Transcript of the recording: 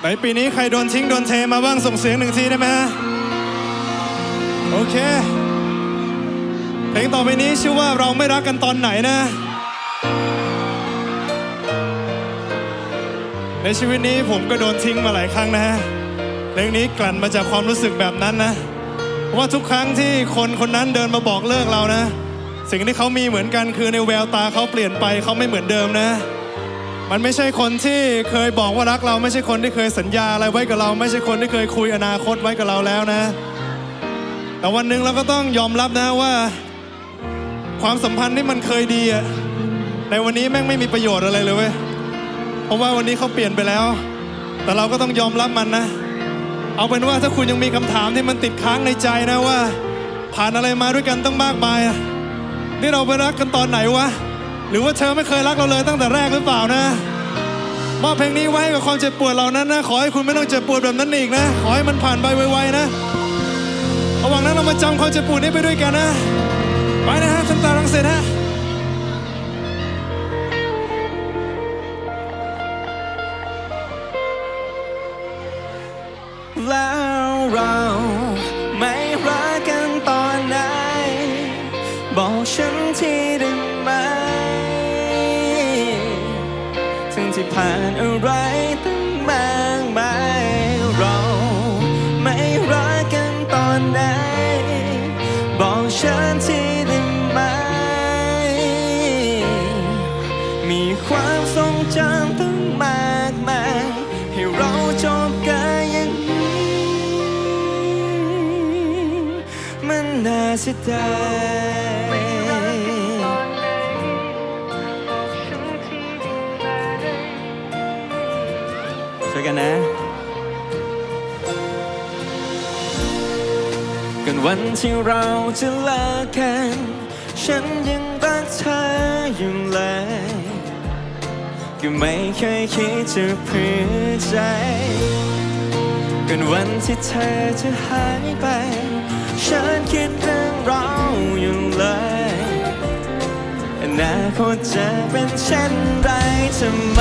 ไหนปีนี้ใครโดนทิ้งโดนเทมาบ้างส่งเสียงหนึ่งทีได้ไหมฮะโอเค เพลงต่อไปนี้ชื่อว่าเราไม่รักกันตอนไหนนะ ในชีวิตนี้ผมก็โดนทิ้งมาหลายครั้งนะฮะเพลงนี้กลั่นมาจากความรู้สึกแบบนั้นนะเพราะว่าทุกครั้งที่คนคนนั้นเดินมาบอกเลิกเรานะ สิ่งที่เขามีเหมือนกันคือในแววตาเขาเปลี่ยนไปเขาไม่เหมือนเดิมนะ มันไม่ใช่คนที่เคยบอกว่ารักเราไม่ใช่คนที่เคยสัญญาอะไรไว้กับเรา ไม่ใช่คนที่เคยคุยอนาคตไว้กับเราแล้วนะ แต่วันหนึ่งเราก็ต้องยอมรับนะว่า ความสัมพันธ์ที่มันเคยดีอะในวันนี้แม่งไม่มีประโยชน์อะไรเลยเว้ยเพราะว่าวันนี้เขาเปลี่ยนไปแล้ว แต่เราก็ต้องยอมรับมันนะ เอาเป็นว่าถ้าคุณยังมีคำถามที่มันติดค้างในใจนะว่า ผ่านอะไรมาด้วยกันตั้งมากมายนี่เราไปรักกันตอนไหนวะหรือว่าเธอไม่เคยรักเราเลยตั้งแต่แรกหรือเปล่านะ มอบเพลงนี้ไว้กับความเจ็บปวดเหล่านั้นนะ ขอให้คุณไม่ต้องเจ็บปวดแบบนั้นอีกนะ ขอให้มันผ่านไปไวๆนะระหว่างนั้นเรามาจำความเจ็บปวดนี้ไปด้วยกันนะ ไปนะฮะทันตารังเสร็จฮะแล้วเราไม่รักกันตอนไหน บอกฉันทีได้ไหม ที่ผ่านอะไรตั้งมากมายเราไม่รักกันตอนไหน บอกฉันทีได้ไหม มีความทรงจำตั้งมากมาย ให้เราจบกันอย่างนี้ มันน่าเสียดาย กันนะ กันวันที่เราจะเลิกกัน ฉันยังรักเธออยู่เลยก็ไม่เคยคิดจะเพื่อใจ กันวันที่เธอจะหายไป ฉันคิดเรื่องเราอยู่เลยอนาคตจะเป็นเช่นไรทำไม